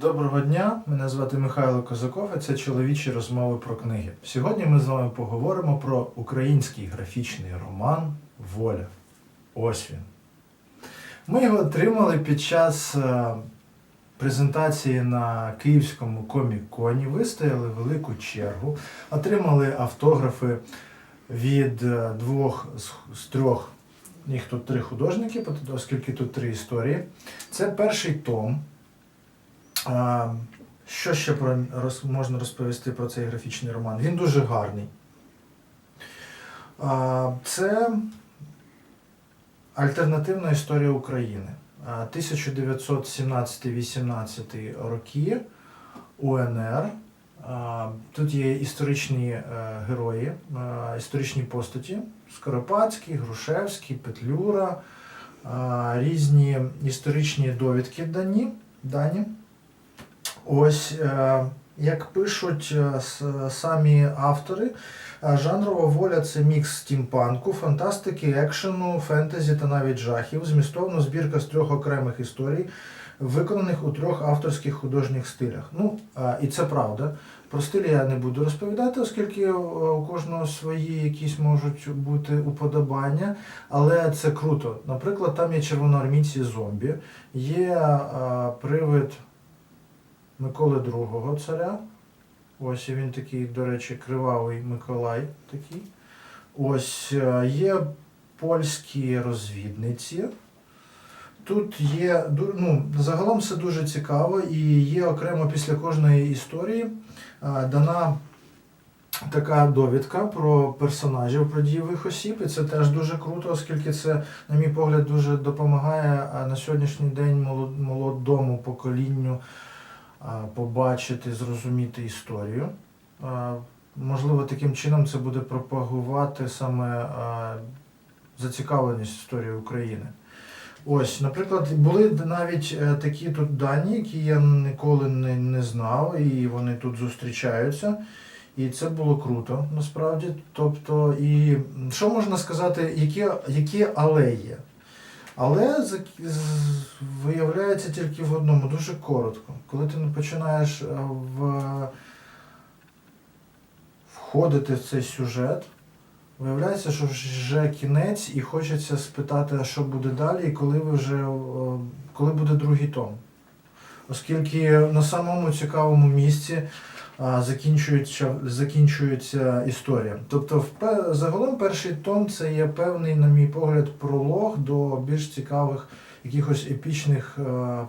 Доброго дня, мене звати Михайло Козаков, і це чоловічі розмови про книги. Сьогодні ми з вами поговоримо про український графічний роман Воля. Ось він. Ми його отримали під час е, презентації на Київському комік-коні, вистояли велику чергу, отримали автографи від е, двох з трьох, їх тут три художники, оскільки тут три історії. Це перший том. Що ще про, можна розповісти про цей графічний роман? Він дуже гарний. Це альтернативна історія України. 1917-18 роки УНР. Тут є історичні е, герої, історичні постаті: Скоропадський, Грушевський, Петлюра, різні історичні довідки дані. дані. Ось, е, як пишуть е, самі автори, е, жанрова воля це мікс стімпанку, фантастики, екшену, фентезі та навіть жахів, змістовна збірка з трьох окремих історій, виконаних у трьох авторських художніх стилях. Ну, і це правда. Про стиль я не буду розповідати, оскільки у кожного свої якісь можуть бути уподобання, але це круто. Наприклад, там є червоноармійці зомбі, є привид Миколи II царя. Ось він такий, до речі, кривавий Миколай такий. Ось е, є польські розвідниці. Тут є ну, загалом все дуже цікаво, і є окремо після кожної історії е, дана така довідка про персонажів, про дієвих осіб, і це теж дуже круто, оскільки це, на мій погляд, дуже допомагає на сьогоднішній день молодому поколінню побачити, зрозуміти історію. Можливо, таким чином це буде пропагувати саме зацікавленість історії України. Ось, наприклад, були навіть е, такі тут дані, які я ніколи не, не знав, і вони тут зустрічаються. І це було круто, насправді. Тобто, і що можна сказати, які, які але? Але виявляється тільки в одному, дуже коротко. Коли ти починаєш е, в, входити в цей сюжет, виявляється, що вже кінець, і хочеться спитати, що буде далі, і коли ви вже е, коли буде другий том. Оскільки на самому цікавому місці закінчується, закінчується історія. Тобто, загалом перший том це є певний, на мій погляд, пролог до більш цікавих якихось епічних е,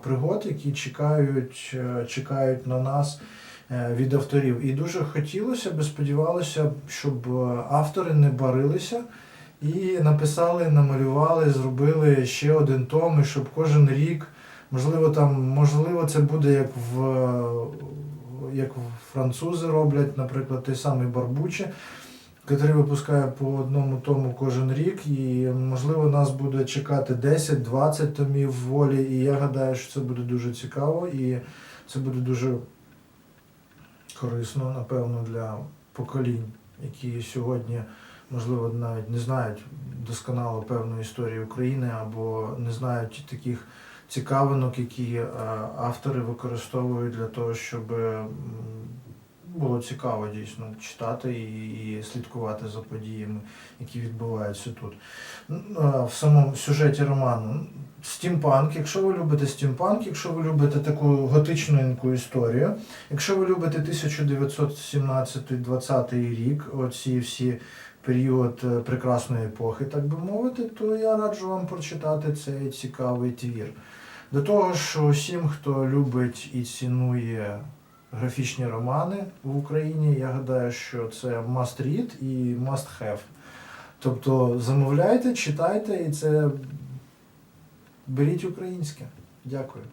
пригод, які чекають, е, чекають на нас е, від авторів. І дуже хотілося би, сподівалося, щоб автори не барилися. І написали, намалювали, зробили ще один том, і щоб кожен рік, можливо, там, можливо, це буде як в як французи роблять, наприклад, той самий Барбуче, який випускає по одному тому кожен рік, і можливо нас буде чекати 10-20 томів волі. І я гадаю, що це буде дуже цікаво і це буде дуже корисно, напевно, для поколінь, які сьогодні, можливо, навіть не знають досконало певної історії України або не знають таких цікавинок, які е, автори використовують для того, щоб було цікаво дійсно читати і, і слідкувати за подіями, які відбуваються тут. Е, В самому сюжеті роману стімпанк, якщо ви любите стімпанк, якщо ви любите таку готичненьку історію, якщо ви любите 1917-20 рік, оці всі період е, прекрасної епохи, так би мовити, то я раджу вам прочитати цей цікавий твір. До того ж, усім, хто любить і цінує графічні романи в Україні, я гадаю, що це must read і must have. Тобто замовляйте, читайте і це беріть українське. Дякую.